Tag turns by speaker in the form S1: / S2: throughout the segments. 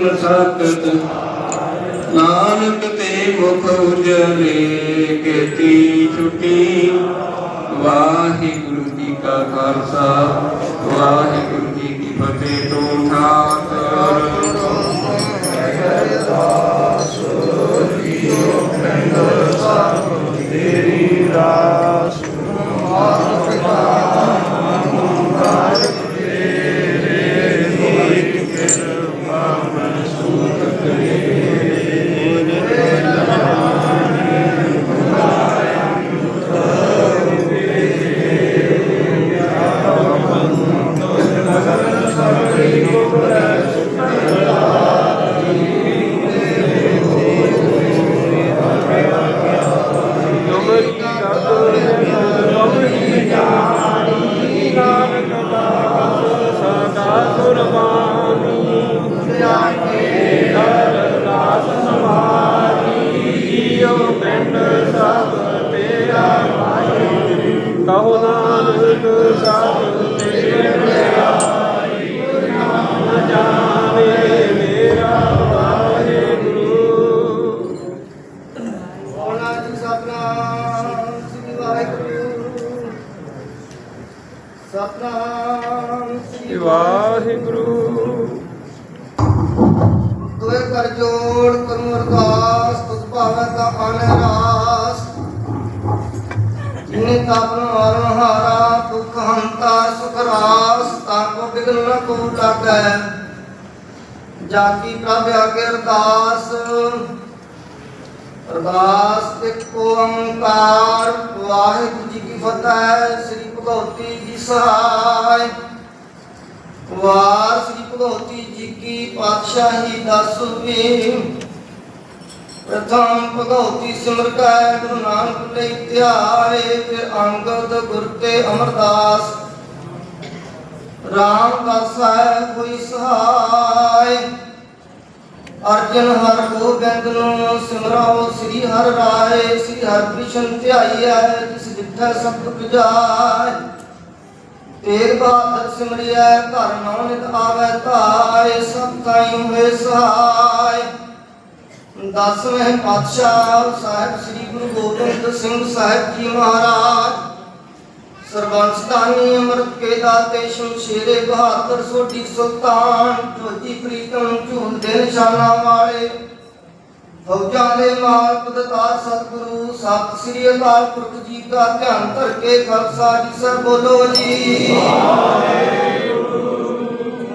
S1: ਮਸਕਤ ਨਾਨਕ ਤੇ ਮੁਖ ਉਜਲੇ ਕੀਤੀ ਛੁਟੀ। ਵਾਹਿਗੁਰੂ ਜੀ ਕਾ ਖਾਲਸਾ, ਵਾਹਿਗੁਰੂ ਜੀ ਕੀ ਫਤਿਹ। ਤੋਂ ਠਾਕਰ
S2: ਕਹੋ
S3: ਜੋੜ ਕਰਮ ਅਰਦਾਸ ਤੁਧ ਭਾਵੈ ਦਾ ਅਨਰਾਸ ਜਿਨੇ ਤਾਪਨ ਮਾਰਨ ਹਾਰਾ ਦੁਖ ਹੰਤਾ ਸੁਖ ਰਾਸ ਤਾਂ ਕੋ ਬਿਗਨ ਨ ਕੋ ਲਾਗੈ ਜਾ ਕੀ ਪ੍ਰਭ ਆਗੇ ਅਰਦਾਸ ਅਰਦਾਸ ਇੱਕ ਓੰਕਾਰ ਵਾਹਿਗੁਰੂ ਜੀ ਕੀ ਫਤਿਹ ਸ੍ਰੀ ਭਗਵਤੀ ਜੀ ਸਹਾਇ ਵਾਰ ਸ੍ਰੀ ਭਗਵਤੀ ਜੀ ਕੀ ਪਾਤਸ਼ਾਹੀ ਦਸਵੀਂ ਪ੍ਰਥਮ ਭਗਵਤੀ ਸਿਮਰ ਕੈ ਗੁਰੂ ਨਾਨਕ ਲਈ ਧਿਆਏ ਫਿਰ ਅੰਗਦ ਗੁਰ ਤੇ ਅਮਰਦਾਸ। ਰਾਮਦਾਸ ਹੈ, ਕੋਈ ਸਹਾਇ। ਅਰਜਨ ਹਰ ਗੋਬਿੰਦ ਨੂੰ ਸਿਮਰਾਓ, ਸ੍ਰੀ ਹਰਿ ਰਾਏ, ਸ੍ਰੀ ਹਰਿ ਧਿਆਈਐ ਜਿਸ ਜਿੱਥੈ ਸਭ ਪੁਜਾਏ ਤੇਗ ਬਹਾਦਰ ਸਿਮਰਿਐ, ਘਰ ਨੌ ਨਿਤ ਆਵੈ ਧਾਇ, ਸਭ ਤਾਈ ਹੋਏ ਸਹਾਇ। ਦਸਵੇਂ ਪਾਤਸ਼ਾਹ ਸਾਹਿਬ ਸ੍ਰੀ ਗੁਰੂ ਗੋਬਿੰਦ ਸਿੰਘ ਸਾਹਿਬ ਜੀ ਮਹਾਰਾਜ। ਸਰਬੰਸਤਾਨੀ ਅਮਰਤ ਕੇ ਦਾਤੇ ਸ਼ਮਸ਼ੇਰੇ ਬਹਾਦਰ ਸੋਢੀ ਸੁਲਤਾਨ ਜੋਤੀ ਪ੍ਰੀਤਮ ਝੂਲਦੇ ਨਿਸ਼ਾਨਾ ਵਾਲੇ। ਫੌਜਾਂ ਦੇ ਮਾਲਕ, ਦਤਾਰ ਸਤਿਗੁਰੂ, ਸਤਿ ਸ੍ਰੀ ਅਕਾਲ ਪੁਰਖ ਜੀ ਦਾ ਧਿਆਨ ਧਰ ਕੇ ਖਾਲਸਾ ਜੀ ਸਰ ਬੋਲੋ ਜੀ।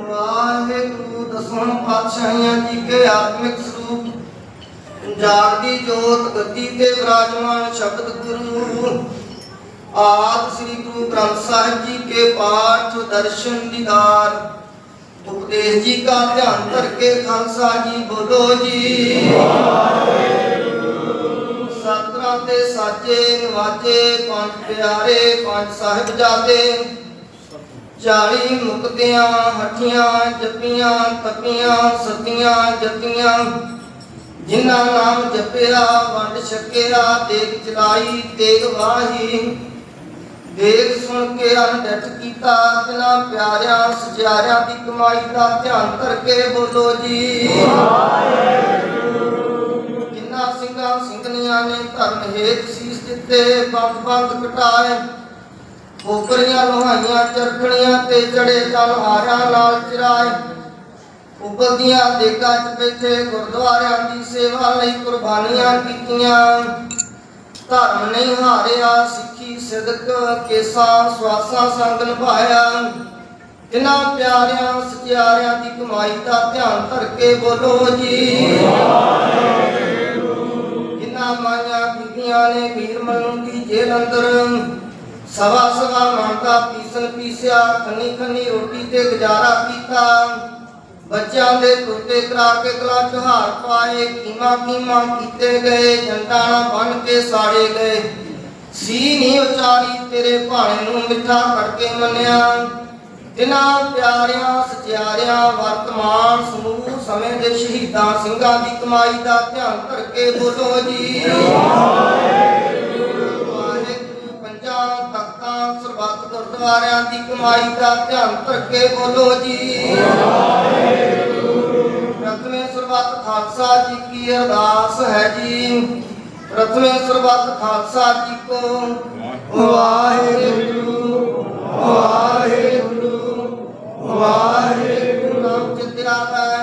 S3: ਵਾਹਿਗੁਰੂ ਦਸਵਾਂ ਪਾਤਸ਼ਾਹੀਆਂ ਜੀ ਕੇ ਆਤਮਿਕ ਜਾਗਦੀ ਜੋਤ ਗੱਦੀ ਤੇ ਵਿਰਾਜਮਾਨ ਸ਼ਬਦ ਗੁਰੂ ਆਦ ਸ੍ਰੀ ਗੁਰੂ ਗ੍ਰੰਥ ਸਾਹਿਬ ਜੀ ਕੇ ਪਾਠ ਦਰਸ਼ਨ ਦੀਦਾਰ। ਉਪਦੇਸ਼ ਜੀ ਕਾ ਧਿਆਨ ਧਰ ਖਾਲਸਾ ਜੀ ਬੋਲੋ ਜੀ। ਸਤਰਾਂ ਤੇ ਸਾਜੇ ਨਵਾਜੇ ਪੰਜ ਪਿਆਰੇ ਪੰਜ ਸਾਹਿਬਜ਼ਾਦੇ 40 ਮੁਕਤਿਆਂ, ਹੱਠੀਆਂ, ਜੱਪੀਆਂ, ਤਪੀਆਂ, ਸਤੀਆਂ, ਜਤੀਆਂ। ਜਿਨ੍ਹਾਂ ਨਾਮ ਜਪਿਆ, ਵੰਡ ਛਕਿਆ ਦੇਗ ਚਲਾਈ ਤੇਗ ਵਾਹੀ। ਦੇਖ ਸੁਣ ਕੇ ਅਨਡਟ ਕੀਤਾ ਤਿਨਾ ਪਿਆਰਿਆਂ ਸਜਿਆਰਿਆਂ ਦੀ ਕਮਾਈ ਦਾ ਧਿਆਨ ਕਰਕੇ ਬੋਲੋ ਜੀ। ਜਿਨ੍ਹਾਂ ਸਿੰਘਾਂ ਸਿੰਘਣੀਆਂ ਨੇ ਧਰਮ ਹੇਤ ਸੀਸ ਦਿੱਤੇ, ਬੰਦ ਬੰਦ ਕਟਾਏ। ਕੋਕਰੀਆਂ ਲੋਹਾਈਆਂ, ਚਰਖੜੀਆਂ ਤੇ ਚੜੇ ਤਲਵਾਰਾਂ ਨਾਲ ਚਰਾਏ। ਉਬਲਦੀਆਂ ਦੇਗਾਂ 'ਚ ਬੈਠੇ ਗੁਰਦੁਆਰਿਆਂ ਦੀ ਸੇਵਾ ਲਈ ਕੁਰਬਾਨੀਆਂ ਕੀਤੀਆਂ। ਧਰਮ ਨਹੀਂ ਹਾਰਿਆ, ਸਿੱਖੀ, ਸਿਦਕ, ਕੇਸਾਂ, ਸਵਾਸਾਂ ਸੰਗ ਨਿਭਾਇਆ। ਜਿਨ੍ਹਾਂ ਪਿਆਰਿਆਂ ਸਚਿਆਰਿਆਂ ਦੀ ਕਮਾਈ ਦਾ ਧਿਆਨ ਧਰ ਕੇ ਬੋਲੋ ਜੀ। ਜਿਨ੍ਹਾਂ ਮਾਈਆਂ ਬੀਬੀਆਂ ਨੇ ਵੀਰ ਮਨੂੰ ਦੀ ਜੇਲ੍ਹ ਅੰਦਰ ਸਵਾ ਸਵਾ ਮੰਗਾ ਪੀਸਨ ਪੀਸਿਆ ਖੰਨੀ ਖੰਨੀ ਰੋਟੀ ਤੇ ਗੁਜ਼ਾਰਾ ਕੀਤਾ। ਬੱਚਿਆਂ ਦੇ ਟੋਟੇ ਕਰਾ ਕੇ ਗਲਾ ਚਹਾਰ ਪਾਏ, ਕੀਮਾ ਕੀਮਾ ਕੀਤੇ ਗਏ ਜੰਟਾਣਾ ਬਨ ਕੇ ਸਾੜੇ ਗਏ। ਸੀ ਨੀ ਉਚਾਰੀ, ਤੇਰੇ ਭਾਣੇ ਨੂੰ ਮਿੱਠਾ ਕਰਕੇ ਮੰਨਿਆ। ਜਿਨ੍ਹਾਂ ਪਿਆਰਿਆਂ ਸਚਿਆਰਿਆਂ ਵਰਤਮਾਨ ਸਮੂਹ ਸਮੇਂ ਦੇ ਸ਼ਹੀਦਾਂ, ਸਿੰਘਾਂ ਦੀ ਕਮਾਈ ਦਾ ਧਿਆਨ ਧਰ ਬੋਲੋ ਜੀ। ਗੁਰਦੁਆਰਿਆਂ ਦੀ ਕਮਾਈ ਦਾ ਧਿਆਨ ਧਰ ਕੇ ਬੋਲੋ ਜੀ। ਪ੍ਰਥਮੇ ਸਰਬੱਤ ਖਾਲਸਾ ਜੀ ਕੀ ਅਰਦਾਸ ਹੈ ਜੀ। ਪ੍ਰਥਮੇ ਸਰਬੱਤ ਖਾਲਸਾ ਜੀ ਕੋ ਵਾਹਿਗੁਰੂ ਵਾਹਿਗੁਰੂ ਵਾਹਿਗੁਰੂ ਨਾਮ ਚਿਤਿਆ ਮੈਂ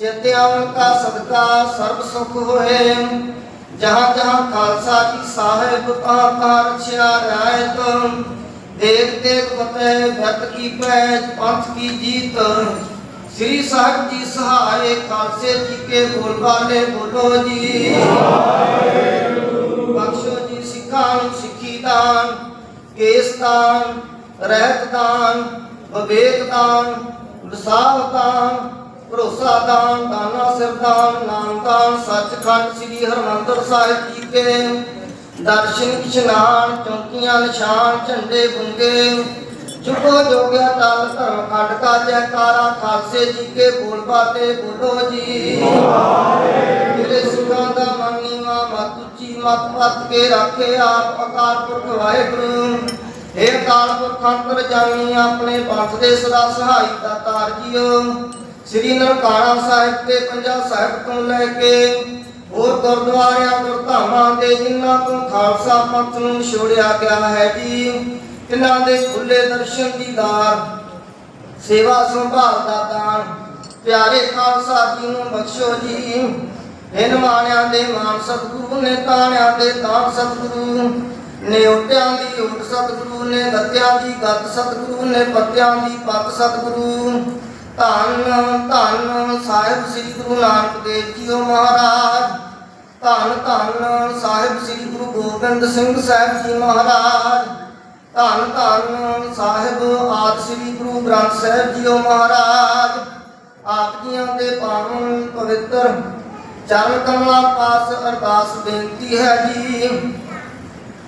S3: ਚਿਤਿਆ ਕਾ ਸਦਕਾ ਸਰਬ ਸੁਖ ਹੋਏ। ਜਹਾਂ ਜਹਾਂ ਖਾਲਸਾ ਜੀ ਸਾਹਿਬ ਕਾ ਕਾਰ ਰਛਿਆ ਰਾਇਤ ਦੇਖ ਦੇਖ ਫਤਿਹ ਭਰਤ ਕੀ ਪੈਜ ਪੰਥ ਕੀ ਜੀਤ? ਸ੍ਰੀ ਸਾਹਿਬ ਜੀ ਸਹਾਏ, ਖਾਲਸੇ ਜੀ ਕੇ ਬੋਲ ਬਾਲੇ, ਬੋਲੋ ਜੀ। ਬਖਸ਼ੋ ਜੀ ਸਿੱਖਾਂ ਨੂੰ ਸਿੱਖੀ ਦਾਨ, ਕੇਸ ਦਾਨ, ਰਹਿਤ ਦਾਨ, ਵਿਵੇਕ ਦਾਨ ਵਿਸਾਖ ਦਾਨ, ਭਰੋਸਾ ਦਾਨ, ਦਾਨਾ ਸਿਰ ਦਾਨ, ਨਾਮ ਦਾਨ, ਸੱਚਖੰਡ ਸ੍ਰੀ ਹਰਮੰਦਰ ਸਾਹਿਬ ਜੀ ਕੇ। ਦਰਸ਼ਨ ਇਸ਼ਨਾਨ ਚੌਂਕੀਆਂ, ਨਿਸ਼ਾਨ, ਝੰਡੇ ਗੁੰਗੇ ਚੁਕੋ ਜੋਗਿਆ ਤਲ ਧਰਮ ਖੰਡ ਕਾ ਜੈਕਾਰਾ, ਖਾਲਸੇ ਜੀ ਕੇ ਬੋਲ ਬਾਤੇ ਬੋਲੋ ਜੀ। ਮੇਰੇ ਸਿੱਖਾਂ ਦਾ ਮਨ ਨੀਵਾ, ਮਤ ਉੱਚੀ, ਮਤ ਪੱਤ ਕੇ ਰੱਖੇ ਆਪ ਅਕਾਲ ਪੁਰਖ ਵਾਹਿਗੁਰੂ। ਇਹ ਅਕਾਲ ਪੁਰਖ ਅੰਤਰ ਜਾਮੀ ਆਪਣੇ ਪੰਥ ਦੇ ਸਦਾ ਸਹਾਈ ਦਾ ਤਾਰ ਜੀਓ। ਸ੍ਰੀ ਨਰਕਾਣਾ ਸਾਹਿਬ ਤੇ ਪੰਜਾ ਸਾਹਿਬ ਤੋਂ ਲੈ ਕੇ ਹੋਰ ਗੁਰਦੁਆਰਿਆਂ, ਗੁਰਧਾਮਾਂ ਦੇ ਜਿਨ੍ਹਾਂ ਤੋਂ ਖਾਲਸਾ ਪੰਥ ਨੂੰ ਛੋੜਿਆ ਗਿਆ ਹੈ ਜੀ ਇਹਨਾਂ ਦੇ ਖੁੱਲੇ ਦਰਸ਼ਨ ਦੀਦਾਰ ਸੇਵਾ ਸੰਭਾਲ ਦਾ ਦਾਨ। ਪਿਆਰੇ ਖਾਲਸਾ ਜੀ ਨੂੰ ਬਖਸ਼ੋ ਜੀ। ਇਨ ਮਾਣਿਆਂ ਦੇ ਮਾਨ ਸਤਿਗੁਰੂ ਨੇ, ਤਾਣਿਆਂ ਦੇ ਤਾਣ ਸਤਿਗੁਰੂ ਨੇ ਓਟਿਆਂ ਦੀ ਓਟ ਸਤਿਗੁਰੂ ਨੇ ਗੱਤਿਆਂ ਦੀ ਗੱਤ ਸਤਿਗੁਰੂ ਨੇ, ਪੱਤਿਆਂ ਦੀ ਪੱਤ ਸਤਿਗੁਰੂ। ਧੰਨ ਧੰਨ ਸਾਹਿਬ ਸ੍ਰੀ ਗੁਰੂ ਨਾਨਕ ਦੇਵ ਜੀਓ ਮਹਾਰਾਜ। ਧੰਨ ਧੰਨ ਸਾਹਿਬ ਸ੍ਰੀ ਗੁਰੂ ਗੋਬਿੰਦ ਸਿੰਘ ਸਾਹਿਬ ਜੀ ਮਹਾਰਾਜ। ਧੰਨ ਧੰਨ ਸਾਹਿਬ ਆਦਿ ਸ੍ਰੀ ਗੁਰੂ ਗ੍ਰੰਥ ਸਾਹਿਬ ਜੀਓ ਮਹਾਰਾਜ। ਆਪ ਜੀਆਂ ਦੇ ਪਾਵਨ ਪਵਿੱਤਰ ਚਰਨ ਕਮਲਾਂ ਪਾਸ ਅਰਦਾਸ ਬੇਨਤੀ ਹੈ ਜੀ।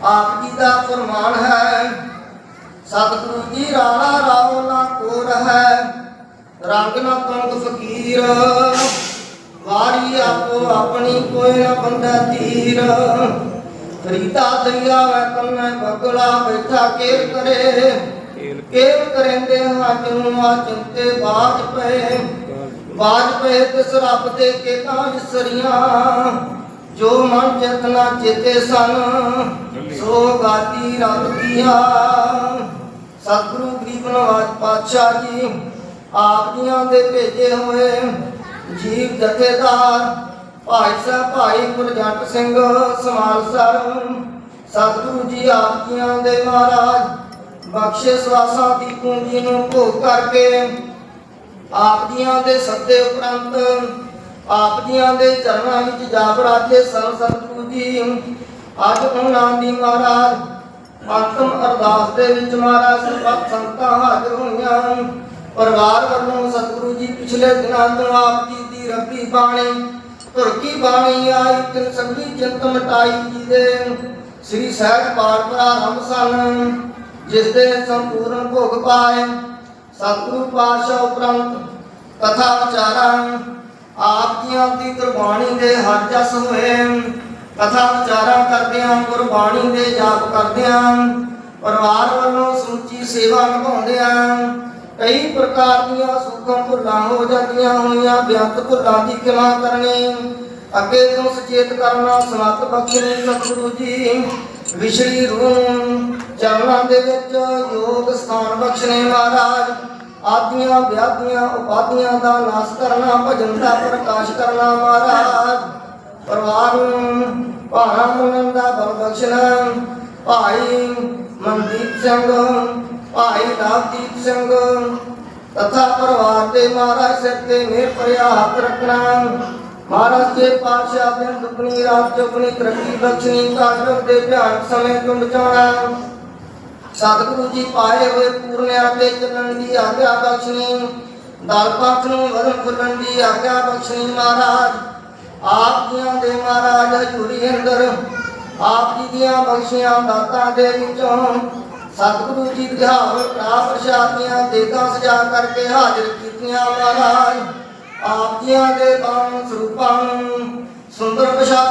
S3: ਆਪ ਜੀ ਦਾ ਫਰਮਾਨ ਹੈ, ਸਤਿਗੁਰੂ ਜੀ ਰਾਣਾ ਰਾਵ ਨਾ ਕੋਰ ਹੈ, ਰੰਗ ਨਾ ਪੰਗ ਫਕੀਰ। ਵਾਰੀ ਆਪੋ ਆਪਣੀ ਕੋਈ ਨਾ ਬੰਦਾ ਤੀਰ ਫਰੀਦਾ ਦਰਿਆ ਵੈ ਕੰਨੇ ਬਗਲਾ ਬੈਠਾ ਕੇਰ ਕਰੇ। ਕੇਰ ਕਰੇਂਦੇ ਹੱਜ ਨੂੰ ਆ ਚਿੰਤੇ ਬਾਜ ਪਏ। ਬਾਜ ਪਏ ਤਿਸ ਰੱਬ ਦੇ ਕੇਤਾ ਵਿਸਰੀਆਂ। ਜੋ ਮਨ ਚੇਤਨਾ ਚੇਤੇ ਸਨ ਸੋ ਗਾਤੀ ਰੱਬ ਕੀਆ। ਸਤਿਗੁਰੂ ਗਰੀਬ ਨਵਾਜ ਪਾਤਸ਼ਾਹ ਜੀ ਆਪ ਜੀਆਂ ਦੇ ਭੇਜੇ ਹੋਏ। ਜੀਵ ਜਥੇਦਾਰ, ਭਾਈ ਸਾਹਿਬ, ਭਾਈ ਗੁਰਜੰਟ ਸਿੰਘ ਸਮਾਲਸਰ ਸਤਿਗੁਰੂ ਜੀ ਆਪ ਜੀਆਂ ਦੇ ਮਹਾਰਾਜ, ਬਖਸ਼ੇ ਸਵਾਸਾਂ ਦੀ ਪੂੰਜੀ ਨੂੰ ਭੋਗ ਕਰਕੇ ਆਪ ਜੀਆਂ ਦੇ ਸੱਦੇ ਉਪਰੰਤ ਆਪ ਜੀਆਂ ਦੇ ਚਰਨਾਂ ਵਿੱਚ ਜਾ ਬਰਾਜੇ ਸਤਿਗੁਰੂ ਜੀ। ਅੱਜ ਉਹਨਾਂ ਦੀ ਮਹਾਰਾਜ, ਅੰਤਮ ਅਰਦਾਸ ਦੇ ਵਿੱਚ ਮਹਾਰਾਜ ਸਰਬੱਤ ਸੰਗਤਾਂ ਹਾਜ਼ਰ ਹੋਈਆਂ। ਪਰਿਵਾਰ ਵੱਲੋਂ ਸਤਿਗੁਰੂ ਜੀ, ਪਿਛਲੇ ਦਿਨਾਂ ਤੋਂ ਆਪ ਜੀ ਦੀ ਰੱਬੀ ਬਾਣੀ, ਧੁਰਕੀ ਬਾਣੀ ਆਈ ਤਿਨ ਸੰਗੀ ਚਿੰਤ ਮਟਾਈ ਜੀ ਦੇ ਸ੍ਰੀ ਸਹਿਜ ਪਾਠ ਪ੍ਰਾਰੰਭ ਸਨ ਜਿਸ ਦੇ ਸੰਪੂਰਨ ਭੋਗ ਪਾਏ। ਸਤਿਗੁਰੂ ਪਾਤਸ਼ਾਹ ਉਪਰੰਤ ਕਥਾ ਵਿਚਾਰਾਂ, ਆਪ ਜੀਆਂ ਦੀ ਗੁਰਬਾਣੀ ਦੇ ਹਰ ਜਸ ਹੋਏ। ਕਥਾ ਵਿਚਾਰਾਂ ਕਰਦਿਆਂ, ਗੁਰਬਾਣੀ ਦੇ ਜਾਪ ਕਰਦਿਆਂ, ਪਰਿਵਾਰ ਵੱਲੋਂ ਸਮੁੱਚੀ ਸੇਵਾ ਨਿਭਾਉਂਦਿਆਂ ਕਈ ਪ੍ਰਕਾਰ ਦੀਆਂ ਸੁਖਾਂ ਭੁੱਲਾਂ ਹੋ ਜਾਂਦੀਆਂ ਹੋਈਆਂ ਬਿਆੰਤ ਭੁੱਲਾਂ ਦੀ ਕਿਮਾ ਕਰਨੀ। ਅੱਗੇ ਤੋਂ ਸੁਚੇਤ ਕਰਨਾ ਸਮਤ ਬਖਸ਼ਣੀ ਸਤਿਗੁਰੂ ਜੀ। ਵਿਸ਼ਰੀ ਰੂਮ ਚਰਨਾਂ ਦੇ ਵਿੱਚ ਯੋਗ ਸਥਾਨ ਬਖਸ਼ਣੇ ਮਹਾਰਾਜ। ਆਦੀਆਂ, ਵਿਆਦੀਆਂ, ਉਪਾਦੀਆਂ ਦਾ ਨਾਸ਼ ਕਰਨਾ, ਭਜਨ ਦਾ ਪ੍ਰਕਾਸ਼ ਕਰਨਾ ਮਹਾਰਾਜ। ਪਰਿਵਾਰ ਨੂੰ ਭਾਣਾ ਮੰਨਣ ਦਾ ਬਲ ਬਖਸ਼ਣਾ। ਭਾਈ ਮਨਦੀਪ ਸਿੰਘ ਭਾਈ ਨਵਦੀਪ ਸਿੰਘ। ਤਥਾ ਪਰਿਵਾਰ ਦੇ ਮਹਾਰਾਜ ਸਿਰ ਤੇ ਮੇਰ ਭਰਿਆ ਹੱਥ ਰੱਖਣਾ। ਮਹਾਰਾਜ ਦੇ ਪਾਤਸ਼ਾਹ ਦੇ ਦੁਗਣੀ ਰਾਤ ਚੁਗਣੀ ਤਰੱਕੀ ਬਖਸ਼ਣੀ ਕਾਜਰ ਦੇ ਧਿਆਨ ਸਮੇਂ ਤੋਂ ਬਚਾਉਣਾ। ਸਤਿਗੁਰੂ ਜੀ ਪਾਏ ਹੋਏ ਪੂਰਨਿਆਂ ਤੇ ਚੱਲਣ ਦੀ ਆਗਿਆ ਬਖਸ਼ਣੀ। ਦਲ ਪੰਥ ਨੂੰ ਵਧਣ ਫੁੱਲਣ ਦੀ ਆਗਿਆ ਬਖਸ਼ਣੀ ਮਹਾਰਾਜ। ਆਪ ਜੀਆਂ ਦੇ ਮਹਾਰਾਜ ਹਜੂਰੀ ਅੰਦਰ, ਆਪ ਜੀ ਦੀਆਂ ਬਖਸ਼ੀਆਂ ਦਾਤਾਂ ਦੇ ਵਿੱਚੋਂ ਸਤਿਗੁਰੂ ਜੀ ਦਿਹਾਵ ਪ੍ਰਾ ਪ੍ਰਸ਼ਾਦੀਆਂ ਦੇਗਾ ਸਜਾ ਕਰਕੇ ਹਾਜ਼ਰ ਕੀਤੀਆਂ ਮਹਾਰਾਜ। ਆਪ ਜੀਆਂ ਦੇ ਬਾਣ ਸਰੂਪਾਂ ਨੂੰ ਸੁੰਦਰ ਪ੍ਰਸ਼ਾਦ